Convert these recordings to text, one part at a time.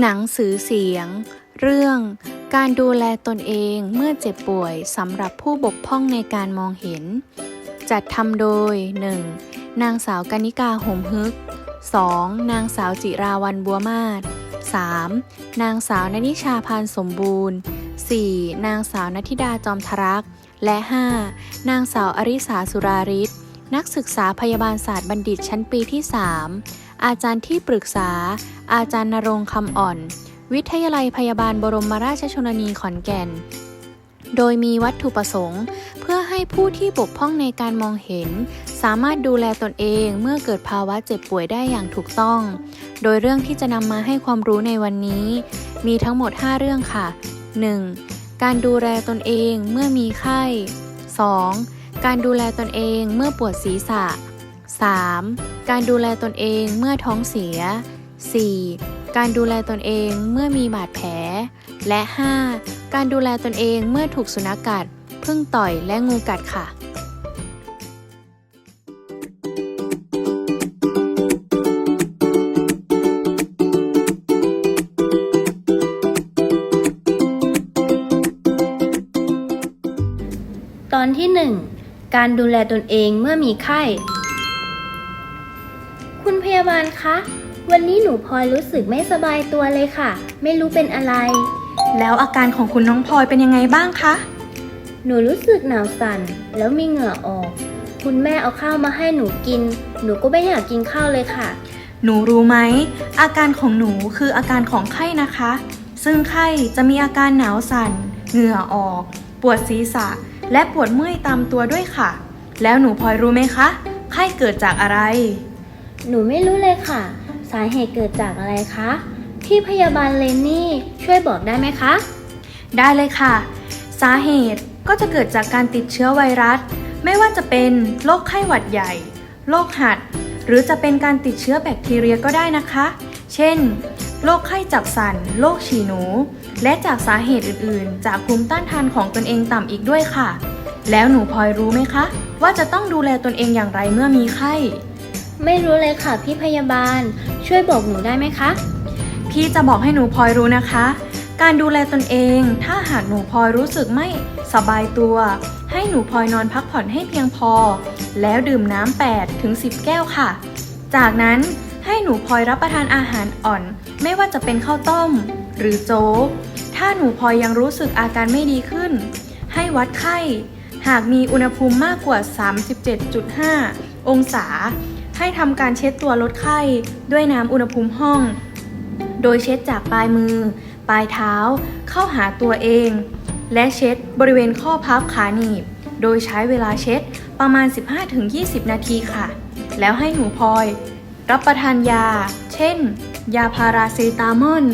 หนังสือเสียง เรื่อง การดูแลตนเองเมื่อเจ็บป่วยสำหรับผู้บกพร่องในการมองเห็น จัดทำโดย 1. นางสาวกนิกาหมฮึก 2. นางสาวจิราวันบัวมาศ 3. นางสาวนนิชาพานสมบูรณ์ 4. นางสาวนธิดาจอมทรัก และ 5. นางสาวอริสาสุราริศนักศึกษาพยาบาลศาสตร์บัณฑิตชั้นปีที่ 3 อาจารย์ที่ปรึกษา อาจารย์นรงคำอ่อน วิทยาลัยพยาบาลบรมราชชนนีขอนแก่น โดยมีวัตถุประสงค์ เพื่อให้ผู้ที่บกพร่องในการมองเห็น สามารถดูแลตนเองเมื่อเกิดภาวะเจ็บป่วยได้อย่างถูกต้อง โดยเรื่องที่จะนำมาให้ความรู้ในวันนี้ มีทั้งหมด 5 เรื่องค่ะ 1. การดูแลตนเองเมื่อมีไข้ 2. การดูแลตนเองเมื่อปวดศีรษะ 3. การดูแลตนเองเมื่อท้องเสีย 4. การดูแลตนเองเมื่อมีบาดแผล และ 5. การดูแลตนเองเมื่อถูกสุนัขกัด พึ่งต่อยและงูกัดค่ะตอนที่ 1 การดูแลตนเองเมื่อมีไข้ คุณพยาบาลคะ วันนี้หนูพลอยรู้สึกไม่สบายตัวเลยค่ะ ไม่รู้เป็นอะไร แล้วอาการของคุณน้องพลอยเป็นยังไงบ้างคะ หนูรู้สึกหนาวสั่น แล้วมีเหงื่อออก คุณแม่เอาข้าวมาให้หนูกิน หนูก็ไม่อยากกินข้าวเลยค่ะ หนูรู้ไหม อาการของหนูคืออาการของไข้นะคะ ซึ่งไข้จะมีอาการหนาวสั่น เหงื่อออก ปวดศีรษะ และปวดเมื่อยตามตัวด้วยค่ะ แล้วหนูพลอยรู้ไหมคะ ไข้เกิดจากอะไร หนูไม่รู้เลยค่ะ สาเหตุเกิดจากอะไรคะ พี่พยาบาลเลนนี่ช่วยบอกได้ไหมคะ ได้เลยค่ะ สาเหตุก็จะเกิดจากการติดเชื้อไวรัส ไม่ว่าจะเป็นโรคไข้หวัดใหญ่ โรคหัด หรือจะเป็นการติดเชื้อแบคทีเรียก็ได้นะคะ เช่น โรคไข้จับสัน โรคฉี่หนู และจากสาเหตุอื่นๆ จากภูมิต้านทานของตนเองต่ำอีกด้วยค่ะ แล้วหนูพลอยรู้ไหมคะ ว่าจะต้องดูแลตนเองอย่างไรเมื่อมีไข้ ไม่รู้เลยค่ะพี่พยาบาล ช่วยบอกหนูได้ไหมคะ พี่จะบอกให้หนูพลอยรู้นะคะ การดูแลตนเอง ถ้าหากหนูพลอยรู้สึกไม่สบายตัว ให้หนูพลอยนอนพักผ่อนให้เพียงพอ แล้วดื่มน้ำ8ถึง10 แก้วค่ะ จากนั้นให้หนูพลอยรับประทานอาหารอ่อน ไม่ว่าจะเป็นข้าวต้ม หรือโจ๊ก ถ้าหนูพลอยยังรู้สึกอาการไม่ดีขึ้น ให้วัดไข้ หากมีอุณหภูมิมากกว่า 37.5 องศา ให้ทำการเช็ดตัวลดไข้ด้วยน้ำอุณหภูมิห้อง โดยเช็ดจากปลายมือ ปลายเท้า เข้าหาตัวเอง และเช็ดบริเวณข้อพับขาหนีบ โดยใช้เวลาเช็ดประมาณ 15-20 นาทีค่ะ แล้วให้หนูพลอย รับประทานยา เช่น ยาพาราเซตามอล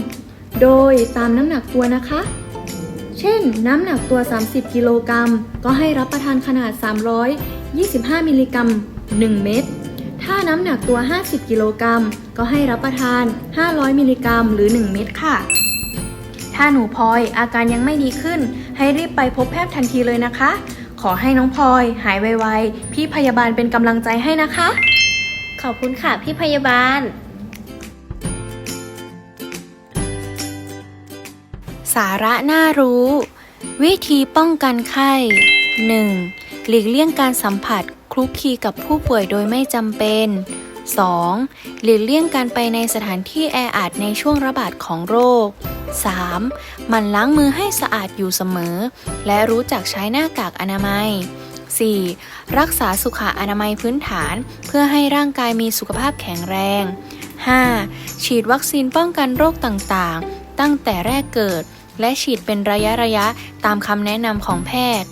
โดยตามน้ำหนักตัวนะคะ เช่น น้ำหนักตัว 30 กิโลกรัม ก็ให้รับประทานขนาด 325 มิลลิกรัม 1 เม็ด ถ้าน้ำหนักตัว 50 กิโลกรัม ก็ให้รับประทาน 500 มิลลิกรัม หรือ 1 เม็ดค่ะ ถ้าหนูพลอยอาการยังไม่ดีขึ้น ให้รีบไปพบแพทย์ทันทีเลยนะคะ ขอให้น้องพลอย หายไวๆ พี่พยาบาลเป็นกำลังใจให้นะคะ ขอบคุณค่ะพี่พยาบาล สาระน่ารู้ วิธีป้องกันไข้ 1. หลีกเลี่ยงการสัมผัส ลุกคลีกับผู้ป่วยโดยไม่จำเป็น 2. หลีกเลี่ยงการไปในสถานที่แออัดในช่วงระบาดของโรค 3. มันล้างมือให้สะอาดอยู่เสมอ และรู้จักใช้หน้ากากอนามัย 4. รักษาสุขอนามัยพื้นฐานเพื่อให้ร่างกายมีสุขภาพแข็งแรง 5. ฉีดวัคซีนป้องกันโรคต่างๆ ตั้งแต่แรกเกิด และฉีดเป็นระยะระยะตามคำแนะนำของแพทย์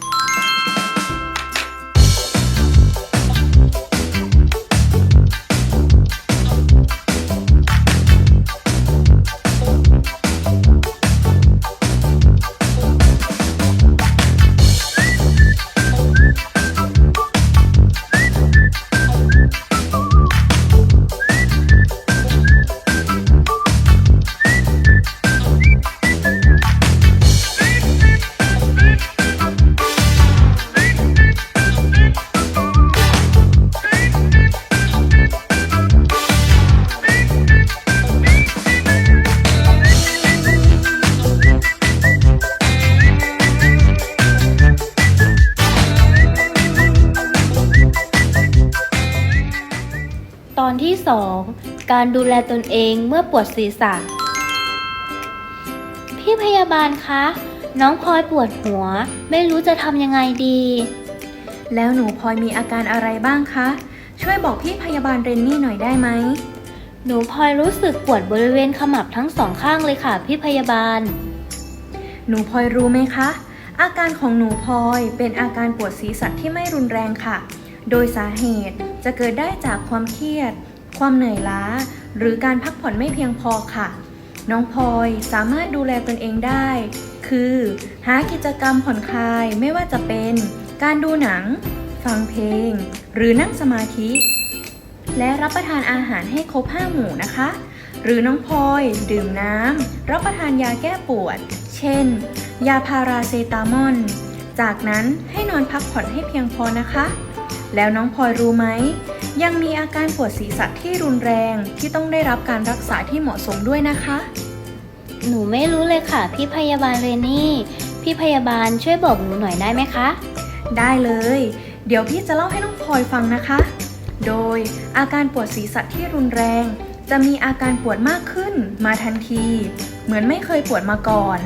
การดูแลตนเองเมื่อปวดศีรษะ พี่พยาบาลคะ น้องพลอยปวดหัว ไม่รู้จะทำยังไงดี แล้วหนูพลอยมีอาการอะไรบ้างคะ ช่วยบอกพี่พยาบาลเรนนี่หน่อยได้ไหม หนูพลอยรู้สึกปวดบริเวณขมับทั้งสองข้างเลยค่ะ พี่พยาบาล หนูพลอยรู้ไหมคะ อาการของหนูพลอยเป็นอาการปวดศีรษะที่ไม่รุนแรงค่ะ โดยสาเหตุจะเกิดได้จากความเครียด ความเหนื่อยล้า หรือการพักผ่อนไม่เพียงพอค่ะ น้องพลอยสามารถดูแลตนเองได้ คือ หากิจกรรมผ่อนคลายไม่ว่าจะเป็น การดูหนัง ฟังเพลง หรือนั่งสมาธิ และรับประทานอาหารให้ครบห้าหมู่นะคะ หรือน้องพลอยดื่มน้ำรับประทานยาแก้ปวด เช่น ยาพาราเซตามอลจากนั้นให้นอนพักผ่อนให้เพียงพอนะคะ แล้วน้องพลอยรู้ไหม ยังมีอาการปวดศีรษะที่รุนแรงที่ต้องได้รับการรักษาที่เหมาะสมด้วยนะคะ หนูไม่รู้เลยค่ะ พี่พยาบาลเรนนี่ พี่พยาบาลช่วยบอกหนูหน่อยได้ไหมคะ ได้เลย เดี๋ยวพี่จะเล่าให้น้องพลอยฟังนะคะ โดยอาการปวดศีรษะที่รุนแรง จะมีอาการปวดมากขึ้นมาทันที เหมือนไม่เคยปวดมาก่อน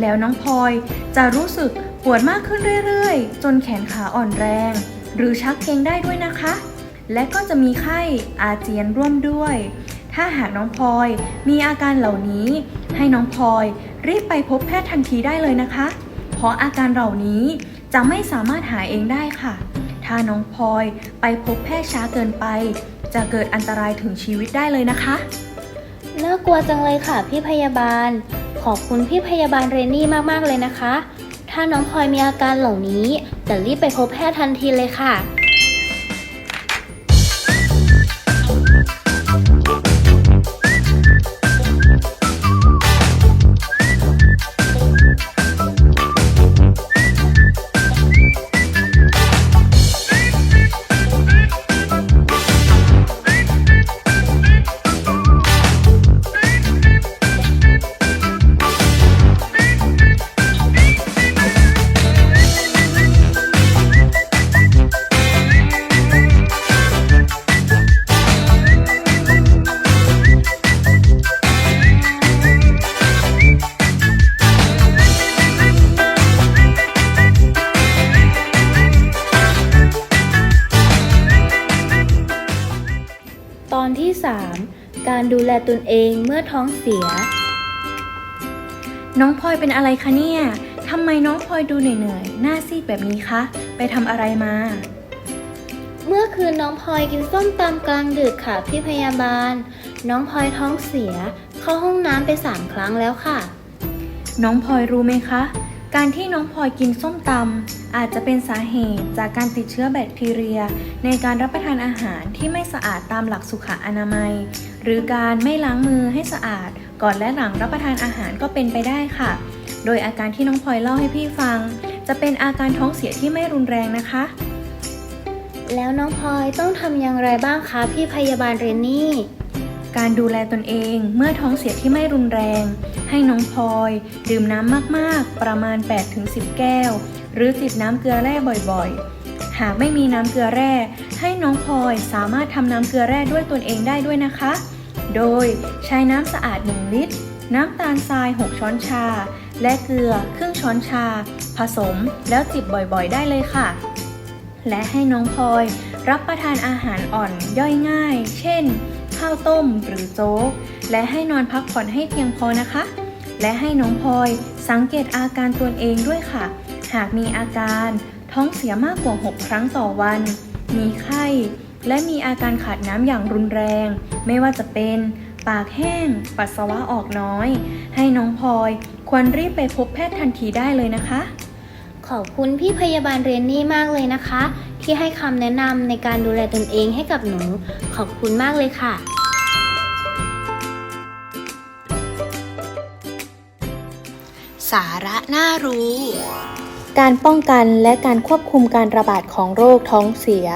แล้วน้องพลอยจะรู้สึกปวดมากขึ้นเรื่อยๆ จนแขนขาอ่อนแรง หรือชักเกร็งได้ด้วยนะคะ และก็จะมีไข้อาเจียนร่วมด้วย ถ้าหากน้องพลอยมีอาการเหล่านี้ ให้น้องพลอยรีบไปพบแพทย์ทันทีได้เลยนะคะ เพราะอาการเหล่านี้จะไม่สามารถหายเองได้ค่ะ ถ้าน้องพลอยไปพบแพทย์ช้าเกินไป จะเกิดอันตรายถึงชีวิตได้เลยนะคะ น่ากลัวจังเลยค่ะพี่พยาบาล ขอบคุณพี่พยาบาลเรนนี่มากๆเลยนะคะ ถ้าน้องพลอยมีอาการเหล่านี้ จะรีบไปพบแพทย์ทันทีเลยค่ะ ท้องเสีย น้องพลอยเป็นอะไรคะเนี่ยทำไมน้องพลอยดูเหนื่อยๆ หน้าซีดแบบนี้คะ ไปทำอะไรมา เมื่อคืนน้องพลอยกินส้มตำกลางดึกค่ะพี่พยาบาล น้องพลอยท้องเสีย เข้าห้องน้ำไปสามครั้งแล้วค่ะ น้องพลอยรู้ไหมคะ การที่น้องพลอยกินส้มตำอาจจะเป็นสาเหตุจากการติดเชื้อแบคทีเรีย ในการรับประทานอาหารที่ไม่สะอาดตามหลักสุขอนามัย หรือการไม่ล้างมือให้สะอาด ก่อนและหลังรับประทานอาหารก็เป็นไปได้ค่ะ โดยอาการที่น้องพลอยเล่าให้พี่ฟัง จะเป็นอาการท้องเสียที่ไม่รุนแรงนะคะ แล้วน้องพลอยต้องทำอย่างไรบ้างคะพี่พยาบาลเรนนี่ การดูแลตนเองเมื่อท้องเสียที่ไม่รุนแรง ให้น้องพลอย ดื่มน้ำมากๆ ประมาณ 8-10 แก้ว หรือจิบน้ำเกลือแร่บ่อยๆ หากไม่มีน้ำเกลือแร่ ให้น้องพลอยสามารถทำน้ำเกลือแร่ด้วยตนเองได้ด้วยนะคะ โดยใช้น้ำสะอาด 1 ลิตร น้ำตาลทราย 6 ช้อนชา และเกลือครึ่งช้อนชา ผสมแล้วจิบบ่อยๆ ได้เลยค่ะ และให้น้องพลอยรับประทานอาหารอ่อนย่อยง่าย เช่น ข้าวต้มหรือโจ๊ก และให้นอนพักผ่อนให้เพียงพอนะคะ และให้น้องพลอยสังเกตอาการตนเองด้วยค่ะ หากมีอาการท้องเสียมากกว่า 6 ครั้งต่อวัน มีไข้ และมีอาการขาดน้ำอย่างรุนแรง ไม่ว่าจะเป็นปากแห้ง ปัสสาวะออกน้อย ให้น้องพลอยควรรีบไปพบแพทย์ทันทีได้เลยนะคะ ขอบคุณพี่พยาบาลเรนนี่มากเลยนะคะ ที่ให้คำแนะนำในการดูแลตนเองให้กับหนู ขอบคุณมากเลยค่ะสาระน่ารู้ การป้องกันและการควบคุมการระบาดของโรคท้องเสีย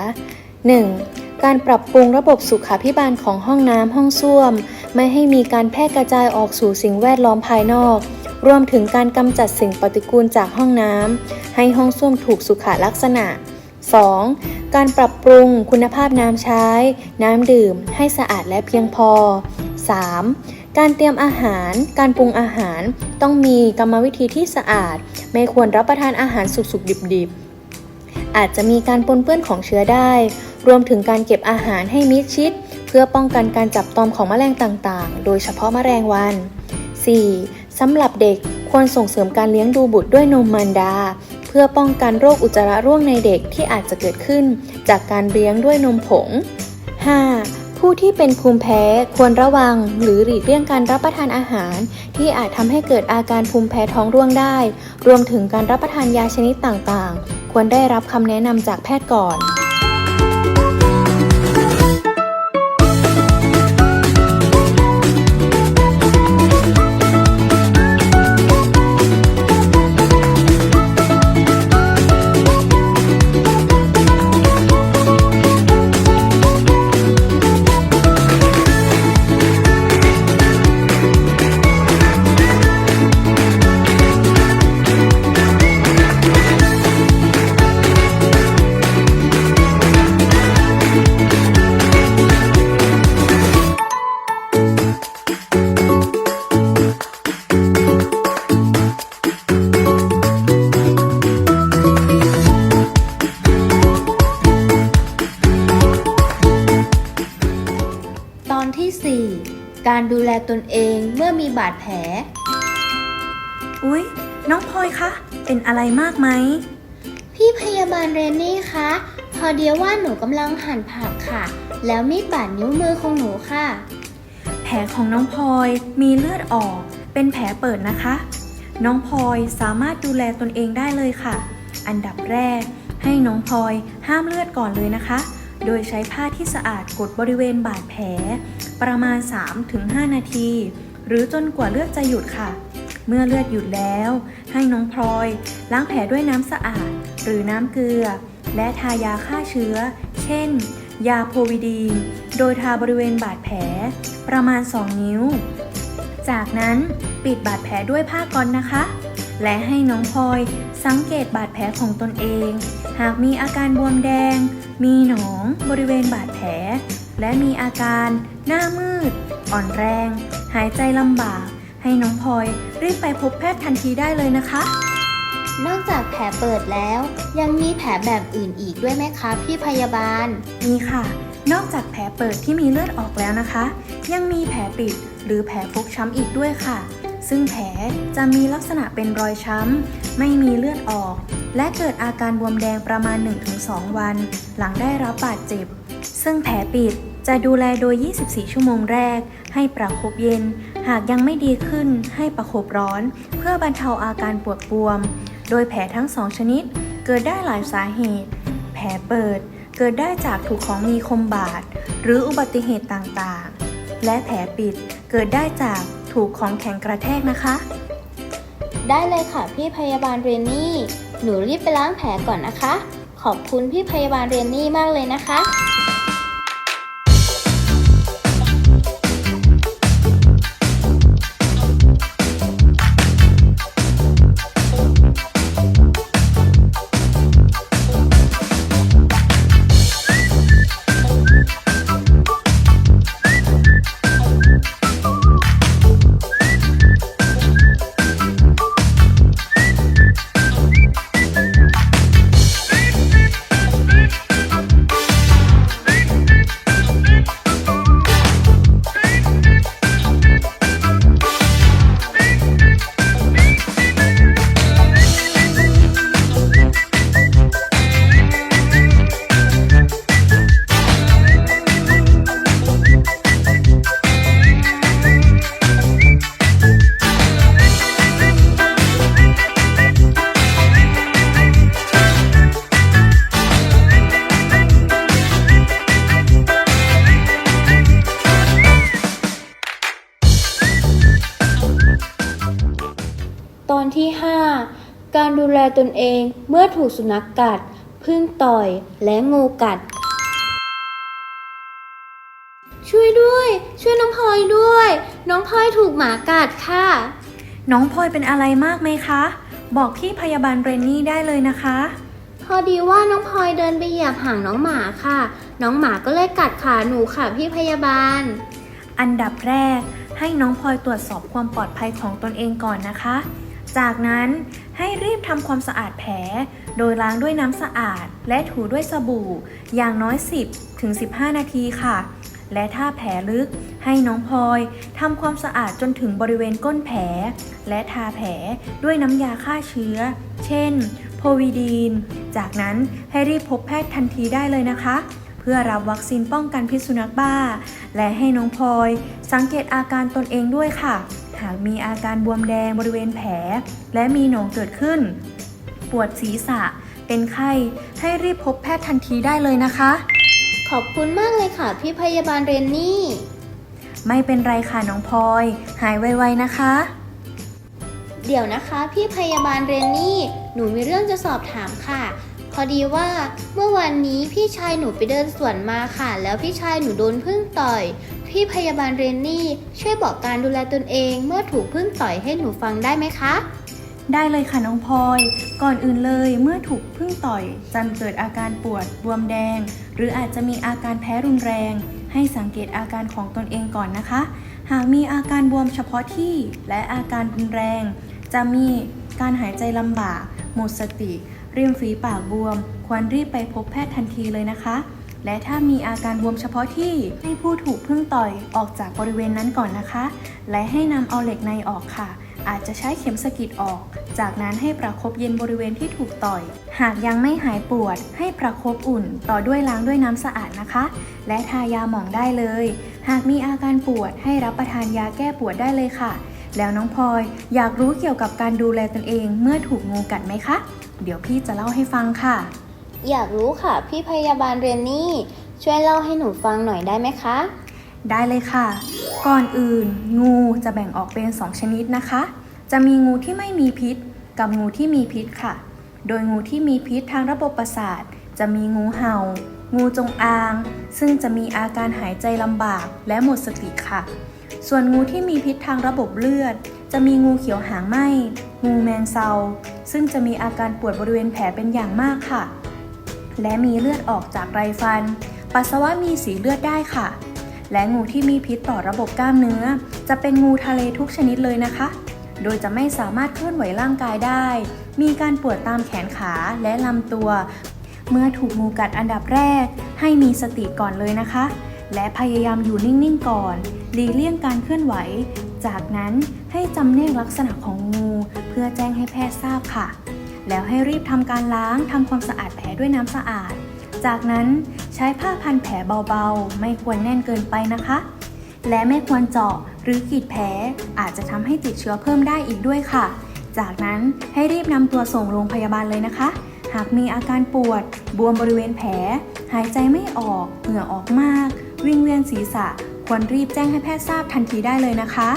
1. การปรับปรุงระบบสุขาภิบาลของห้องน้ำห้องส้วม ไม่ให้มีการแพร่กระจายออกสู่สิ่งแวดล้อมภายนอก รวมถึงการกำจัดสิ่งปฏิกูลจากห้องน้ำให้ห้องส้วมถูกสุขลักษณะ 2. การปรับปรุงคุณภาพน้ำใช้ น้ำดื่มให้สะอาดและเพียงพอ 3. การเตรียมอาหาร การปรุงอาหาร ต้องมีกรรมวิธีที่สะอาด ไม่ควรรับประทานอาหารสุกๆ ดิบๆ อาจจะมีการปนเปื้อนของเชื้อได้ รวมถึงการเก็บอาหารให้มิดชิด เพื่อป้องกันการจับตอมของแมลงต่างๆ โดยเฉพาะแมลงวัน 4. สำหรับเด็ก ควรส่งเสริมการเลี้ยงดูบุตรด้วยนมมารดา เพื่อป้องกันโรคอุจจาระร่วงในเด็กที่อาจจะเกิดขึ้น จากการเลี้ยงด้วยนมผง 5. ผู้ที่เป็นภูมิแพ้ควรระวัง หรือหลีกเลี่ยงการรับประทานอาหาร ที่อาจทำให้เกิดอาการภูมิแพ้ท้องร่วงได้ รวมถึงการรับประทานยาชนิดต่างๆ ควรได้รับคำแนะนำจากแพทย์ก่อน ตนเองเมื่อมีบาดแผล อุ๊ย น้องพลอยคะ เป็นอะไรมากไหม พี่พยาบาลเรนนี่คะ พอเดียวว่าหนูกำลังหั่นผักค่ะ แล้วมีดบาดนิ้วมือของหนูค่ะ แผลของน้องพลอยมีเลือดออก เป็นแผลเปิดนะคะ น้องพลอยสามารถดูแลตนเองได้เลยค่ะ อันดับแรก ให้น้องพลอยห้ามเลือดก่อนเลยนะคะ โดยใช้ผ้าที่สะอาดกดบริเวณบาดแผล ประมาณ 3-5 นาที หรือจนกว่าเลือดจะหยุดค่ะ เมื่อเลือดหยุดแล้ว ให้น้องพลอย ล้างแผลด้วยน้ำสะอาด หรือน้ำเกลือ และทายาฆ่าเชื้อ เช่น ยาโพวิดีน โดยทาบริเวณบาดแผล ประมาณ 2 นิ้ว จากนั้นปิดบาดแผลด้วยผ้าก๊อซนะคะ และให้น้องพลอย สังเกตบาดแผลของตนเอง หากมีอาการบวมแดง มีหนองบริเวณบาดแผล และมีอาการหน้ามืด อ่อนแรง หายใจลำบาก ให้น้องพลอยรีบไปพบแพทย์ทันทีได้เลยนะคะ นอกจากแผลเปิดแล้ว ยังมีแผลแบบอื่นอีกด้วยไหมคะพี่พยาบาล มีค่ะ นอกจากแผลเปิดที่มีเลือดออกแล้วนะคะ ยังมีแผลปิดหรือแผลฟกช้ำอีกด้วยค่ะ ซึ่งแผลจะมีลักษณะเป็นรอยช้ำ ไม่มีเลือดออก และเกิดอาการบวมแดงประมาณ 1-2 วัน หลังได้รับบาดเจ็บ ซึ่งแผลปิดจะดูแลโดย 24 ชั่วโมงแรก ให้ประคบเย็น หากยังไม่ดีขึ้นให้ประคบร้อน เพื่อบรรเทาอาการปวดบวม โดยแผลทั้งสองชนิดเกิดได้หลายสาเหตุ แผลเปิดเกิดได้จากถูกของมีคมบาดหรืออุบัติเหตุต่างๆ และแผลปิดเกิดได้จาก ถูกของแข็งกระแทกนะคะ ได้เลยค่ะพี่พยาบาลเรนนี่ หนูรีบไปล้างแผลก่อนนะคะ ขอบคุณพี่พยาบาลเรนนี่มากเลยนะคะ ตนเองเมื่อถูกสุนัขกกัด พึ่งต่อย และงูกัด ช่วยด้วย ช่วยน้องพลอยด้วย น้องพลอยถูกหมากัดค่ะ น้องพลอยเป็นอะไรมากไหมคะ บอกพี่พยาบาลเรนนี่ได้เลยนะคะพพอดีว่าน้องพลอยเดินไปเหยียบหางน้องหมาค่ะ น้องหมาก็เลยกัดขาหนูค่ะพี่พยาบาล อันดับแรกให้น้องพลอยตรวจสอบความปลอดภัยของตนเองก่อนนะคะ จากนั้น ให้รีบทำความสะอาดแผล โดยล้างด้วยน้ำสะอาด และถูด้วยสบู่ อย่างน้อย 10ถึง15 นาทีค่ะ และถ้าแผลลึก ให้น้องพลอยทำความสะอาดจนถึงบริเวณก้นแผล และทาแผลด้วยน้ำยาฆ่าเชื้อ เช่น โพวิดีน จากนั้นให้รีบพบแพทย์ทันทีได้เลยนะคะ เพื่อรับวัคซีนป้องกันพิษสุนัขบ้า และให้น้องพลอย สังเกตอาการตนเองด้วยค่ะ หากมีอาการบวมแดงบริเวณแผล และมีหนองเกิดขึ้น ปวดศีรษะ เป็นไข้ ให้รีบพบแพทย์ทันทีได้เลยนะคะ ขอบคุณมากเลยค่ะ พี่พยาบาลเรนนี่ ไม่เป็นไรค่ะน้องพลอย หายไวๆนะคะ เดี๋ยวนะคะ พี่พยาบาลเรนนี่ หนูมีเรื่องจะสอบถามค่ะ พอดีว่าเมื่อวันนี้พี่ชายหนูไปเดินสวนมาค่ะ แล้วพี่ชายหนูโดนพึ่งต่อย พี่พยาบาลเรนนี่ ช่วยบอกการดูแลตนเองเมื่อถูกพึ่งต่อยให้หนูฟังได้ไหมคะ ได้เลยค่ะน้องพลอย ก่อนอื่นเลยเมื่อถูกพึ่งต่อยจันเกิดอาการปวดบวมแดง หรืออาจจะมีอาการแพ้รุนแรง ให้สังเกตอาการของตนเองก่อนนะคะ หากมีอาการบวมเฉพาะที่และอาการรุนแรง จะมีการหายใจลำบากหมดสติริมฝีปากบวม ควรรีบไปพบแพทย์ทันทีเลยนะคะ และถ้ามีอาการบวมเฉพาะที่ให้ผู้ถูกพึ่งต่อยออกจากบริเวณนั้นก่อนนะคะ และให้นำเอาเหล็กในออกค่ะ อาจจะใช้เข็มสกิดออก จากนั้นให้ประคบเย็นบริเวณที่ถูกต่อย หากยังไม่หายปวด ให้ประคบอุ่น ต่อด้วยล้างด้วยน้ำสะอาดนะคะ และทายาหมองได้เลย หากมีอาการปวดให้รับประทานยาแก้ปวดได้เลยค่ะแล้วน้องพลอยอยากรู้เกี่ยวกับการดูแลตนเองเมื่อถูกงูกัดไหมคะ เดี๋ยวพี่จะเล่าให้ฟังค่ะ อยากรู้ค่ะ พี่พยาบาลเรนนี่ ช่วยเล่าให้หนูฟังหน่อยได้ไหมคะ ได้เลยค่ะ ก่อนอื่น งูจะแบ่งออกเป็น 2 ชนิดนะคะ จะมีงูที่ไม่มีพิษ กับงูที่มีพิษค่ะ โดยงูที่มีพิษทางระบบประสาท จะมีงูเห่า งูจงอาง ซึ่งจะมีอาการหายใจลำบากและหมดสติค่ะ ส่วนงูที่มีพิษทางระบบเลือด จะมีงูเขียวหางไหมงูแมงเซาซึ่งจะมีอาการปวดบริเวณแผลเป็นอย่างมากค่ะ และมีเลือดออกจากไรฟัน ปัสสาวะมีสีเลือดได้ค่ะ และงูที่มีพิษต่อระบบกล้ามเนื้อ จะเป็นงูทะเลทุกชนิดเลยนะคะ โดยจะไม่สามารถเคลื่อนไหวร่างกายได้ มีการปวดตามแขนขาและลำตัว เมื่อถูกงูกัดอันดับแรก ให้มีสติก่อนเลยนะคะ และพยายามอยู่นิ่งๆก่อนหลีกเลี่ยงการเคลื่อนไหว จากนั้นให้จำแนกลักษณะของงู เพื่อแจ้งให้แพทย์ทราบค่ะ แล้วให้รีบทำการล้างทำความสะอาดแผลด้วยน้ำสะอาด จากนั้นใช้ผ้าพันแผลเบาๆ ไม่ควรแน่นเกินไปนะคะ และไม่ควรเจาะหรือกรีดแผลอาจจะทำให้ติดเชื้อเพิ่มได้อีกด้วยค่ะ จากนั้นให้รีบนำตัวส่งโรงพยาบาลเลยนะคะ หากมีอาการปวด บวมบริเวณแผล หายใจไม่ออก เหงื่อออกมาก วิ่งเวียนศีรษะ ควรรีบแจ้งให้แพทย์ทราบทันทีได้เลยนะคะ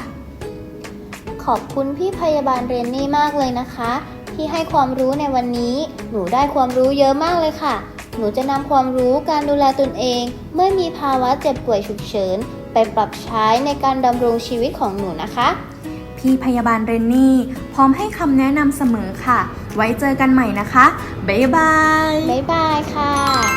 ขอบคุณพี่พยาบาลเรนนี่มากเลยนะคะ ที่ให้ความรู้ในวันนี้ หนูได้ความรู้เยอะมากเลยค่ะ หนูจะนำความรู้การดูแลตนเอง เมื่อมีภาวะเจ็บป่วยฉุกเฉิน ไปปรับใช้ในการดำรงชีวิตของหนูนะคะ พี่พยาบาลเรนนี่ พร้อมให้คำแนะนำเสมอค่ะ ไว้เจอกันใหม่นะคะ บ๊ายบาย บ๊ายบายค่ะ